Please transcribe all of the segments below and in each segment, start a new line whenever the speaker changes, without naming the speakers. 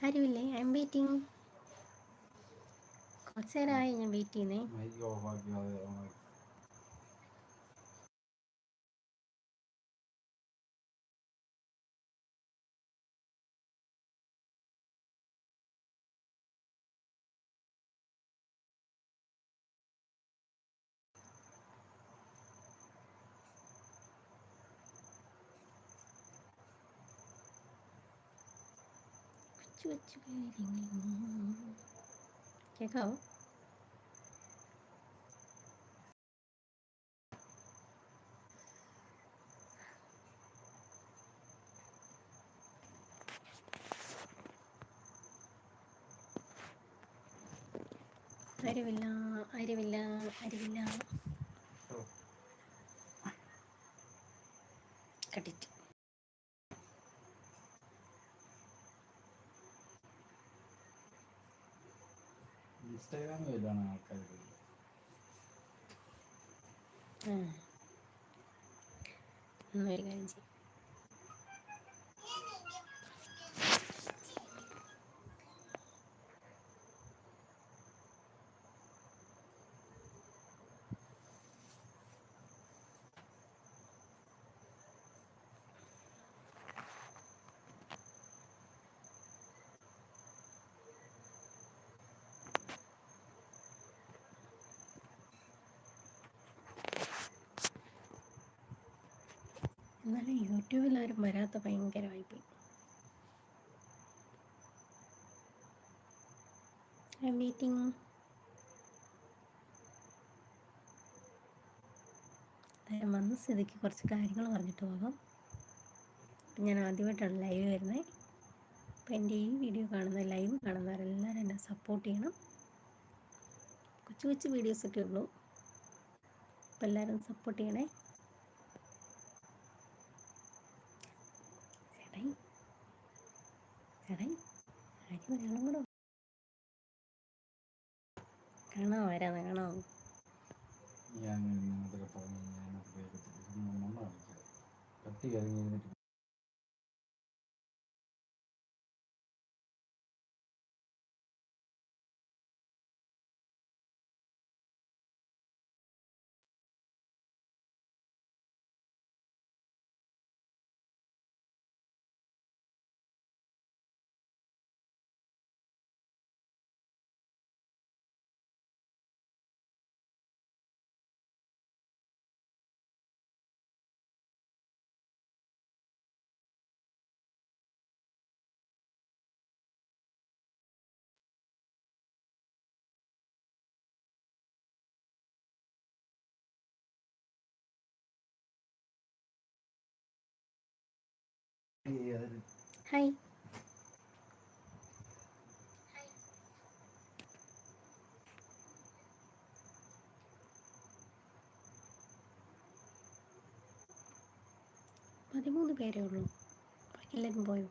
ആരുമില്ലേ? I M waiting കുറച്ച് നേരമായി ഞാൻ വെയിറ്റ് ചെയ്യുന്നേ. കൊച്ചു കാര്യങ്ങൾ കേൾക്കാവോ? അരിവില്ല അരിവില്ല അരിവില്ല. കട്ടിട്ട്
ഇൻസ്റ്റാഗ്രാമിൽ വല്ലാണ് ആൾക്കാർ
ഒരു കാര്യം ചെയ്യും. എന്നാലും യൂട്യൂബിൽ ആരും വരാത്ത ഭയങ്കരമായിപ്പോയി ഐ വെയിറ്റിംഗ് വന്ന സ്ഥിതിക്ക് കുറച്ച് കാര്യങ്ങൾ പറഞ്ഞിട്ട് പോകാം. ഞാൻ ആദ്യമായിട്ടാണ് ലൈവ് വരുന്നത് അപ്പം എന്റെ ഈ വീഡിയോ കാണുന്ന ലൈവ് കാണുന്നവരെല്ലാവരും എന്നെ സപ്പോർട്ട് ചെയ്യണം. കൊച്ചു കൊച്ചു വീഡിയോസൊക്കെ ഉള്ളൂ. അപ്പം എല്ലാവരും സപ്പോർട്ട് ചെയ്യണേ. ചേട്ടായി ആരും ഒരാളും കൂടെ കാണാമോ വരാതെ കാണാമോ
ഞാൻ അതൊക്കെ പറഞ്ഞു നമ്മൾ വേഗത്തിൽ മണ്ണ
ഹായ് പതിമൂന്ന് പേരേ ഉള്ളൂ. എല്ലാവരും പോയോ?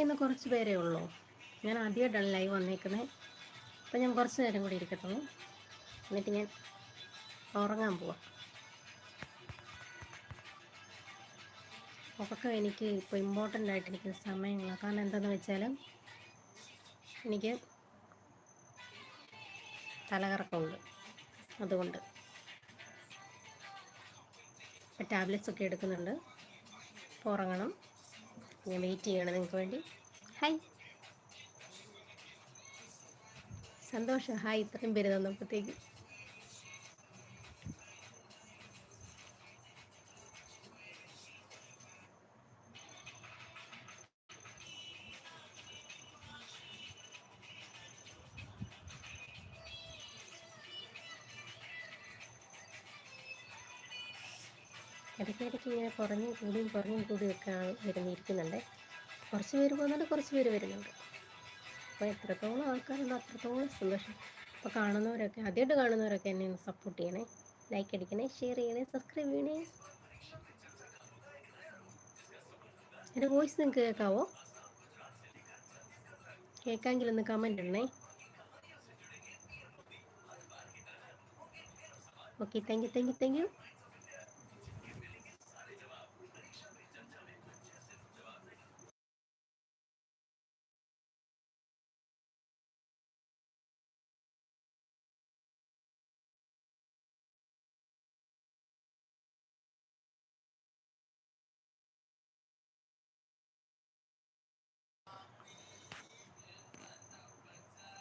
ഇന്ന് കുറച്ച് പേരേ ഉള്ളൂ. ഞാൻ ആദ്യമായിട്ടാണ് ലൈവ് വന്നേക്കുന്നത് അപ്പം ഞാൻ കുറച്ച് നേരം കൂടി ഇരിക്കത്തുള്ളൂ. എന്നിട്ട് ഞാൻ ഉറങ്ങാൻ പോവാം. ഉറക്കം എനിക്ക് ഇപ്പോൾ ഇമ്പോർട്ടന്റ് ആയിട്ട് എനിക്ക് സമയങ്ങളാണ് കാരണം എന്താണെന്ന് വെച്ചാൽ എനിക്ക് തലകറക്കമുണ്ട്. അതുകൊണ്ട്. ടാബ്ലറ്റ്സ് ഒക്കെ എടുക്കുന്നുണ്ട്. ഉറങ്ങണം. ഞാൻ വെയിറ്റ് ചെയ്യണം നിങ്ങൾക്ക് വേണ്ടി. ഹായ് സന്തോഷം. ഹായ് ഇത്രയും പേര് തന്നപ്പോഴത്തേക്ക് ഇടയ്ക്കിടയ്ക്ക് ഇങ്ങനെ കുറഞ്ഞും കൂടിയും കുറഞ്ഞും കൂടിയൊക്കെ വരുന്നിരിക്കുന്നുണ്ട്. കുറച്ച് പേര് പോകുന്നുണ്ട് കുറച്ച് പേര് വരുന്നുണ്ട്. അപ്പോൾ എത്രത്തോളം ആൾക്കാരുണ്ടോ അത്രത്തോളം സന്തോഷം. അപ്പോൾ കാണുന്നവരൊക്കെ ആദ്യമായിട്ട് കാണുന്നവരൊക്കെ എന്നെ ഒന്ന് സപ്പോർട്ട് ചെയ്യണേ. ലൈക്ക് അടിക്കണേ ഷെയർ ചെയ്യണേ സബ്സ്ക്രൈബ് ചെയ്യണേ. എന്റെ വോയിസ് നിങ്ങൾക്ക് കേൾക്കാവോ? കേൾക്കാമെങ്കിൽ ഒന്ന് കമന്റ് ഇടണേ. Okay thank you thank you thank you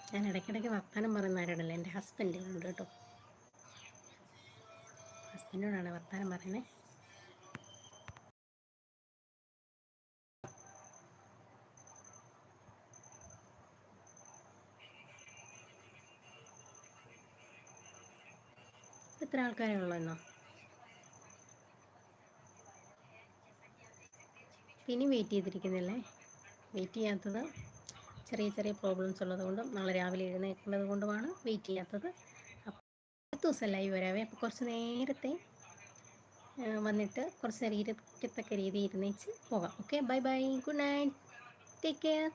ഞാൻ ഇടയ്ക്കിടയ്ക്ക് വർത്തമാനം പറയുന്നവരോടല്ല എന്റെ ഹസ്ബൻഡ് ഉണ്ട് കേട്ടോ. ഹസ്ബൻഡിനോടാണ് വർത്താനം പറയുന്നത് എത്ര ആൾക്കാരെ ഉള്ളൂ എന്നോ ഇനി വെയിറ്റ് ചെയ്തിരിക്കുന്നില്ലേ? വെയിറ്റ് ചെയ്യാത്തത് ചെറിയ ചെറിയ പ്രോബ്ലംസ് ഉള്ളതുകൊണ്ടും നാളെ രാവിലെ എഴുന്നേൽക്കുന്നത് കൊണ്ടുമാണ്. വെയിറ്റ് ചെയ്യാത്തത്. അപ്പോൾ അടുത്ത ദിവസം ലൈവ് വരാവേ. അപ്പോൾ കുറച്ച് നേരത്തെ വന്നിട്ട് കുറച്ച് ഇരിക്കത്തക്ക രീതിയിൽ ഇരുന്നേച്ച് പോകാം. Okay bye bye good night take care